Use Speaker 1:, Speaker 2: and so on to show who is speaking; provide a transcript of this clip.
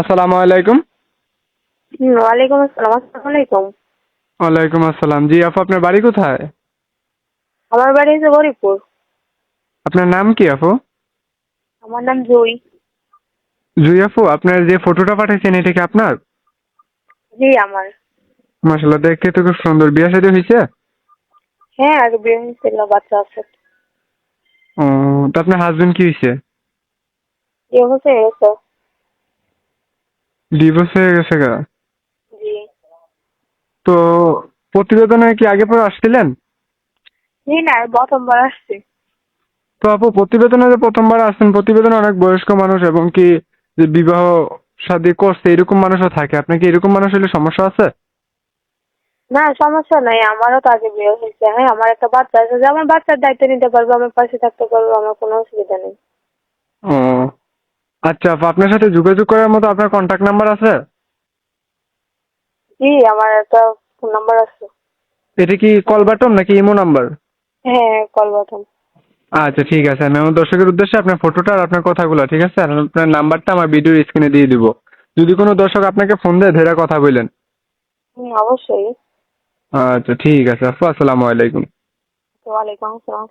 Speaker 1: আসসালামু আলাইকুম।
Speaker 2: ওয়ালাইকুম আসসালাম আসসালামু আলাইকুম।
Speaker 1: ওয়ালাইকুম আসসালাম। জি আপু আপনার বাড়ি কোথায়?
Speaker 2: আমার বাড়ি হচ্ছে গরিবপুর
Speaker 1: আপনার নাম কি আপু?
Speaker 2: আমার নাম জুই।
Speaker 1: জুই আপু আপনার যে ফটোটা পাঠিয়েছেন এটা কি আপনার?
Speaker 2: জি আমার।
Speaker 1: মাসাল্লাহ দেখতে তো খুব সুন্দর। বিয়ে শাদী হয়েছে?
Speaker 2: হ্যাঁ আগে বিয়ে হয়েছিল বাচ্চা আছে।
Speaker 1: ও তো আপনার হাজবেন্ড কি হয়েছে?
Speaker 2: বিয়ে গেছে
Speaker 1: ডিভোর্স হয়ে গেছে গা।
Speaker 2: জি।
Speaker 1: তো প্রতিবেদনে কি আগে পরে আসছিলেন?
Speaker 2: জি না প্রথমবার আসছি।
Speaker 1: তো আপু প্রতিবেদনে যে প্রথমবার আসছেন প্রতিবেদনে অনেক বয়স্ক মানুষ এবং কি যে বিবাহ শাদী করছে এরকম মানুষও থাকে। আপনার কি এরকম মানুষ হলে সমস্যা আছে?
Speaker 2: না সমস্যা নাই আমারও তো আগে বিয়ে হয়েছে। হ্যাঁ আমার একটা বাচ্চা আছে যে আমার বাচ্চার দায়িত্ব নিতে পারব আমার পাশে থাকতে পারব আমার কোনো অসুবিধা নেই।
Speaker 1: ও আচ্ছা আপু আপনার সাথে যোগাযোগ করার মতো আপনার কন্ট্যাক্ট নাম্বার আছে?
Speaker 2: জি আমার একটা ফোন নাম্বার আছে।
Speaker 1: এটা কি কল বাটন নাকি ইমো নাম্বার
Speaker 2: হ্যাঁ কল বাটন
Speaker 1: আচ্ছা ঠিক আছে। আমি আমার দর্শকের উদ্দেশ্যে আপনার ফটোটা আর আপনার কথাগুলো ঠিক আছে? আর আপনার নাম্বারটা আমার ভিডিওর স্ক্রিনে দিয়ে দিব। যদি কোনো দর্শক আপনাকে ফোন দেয় ধরে কথা বললেন
Speaker 2: হুম অবশ্যই।
Speaker 1: আচ্ছা ঠিক আছে আপু আসসালামু আলাইকুম।
Speaker 2: ওয়ালাইকুম আসসালাম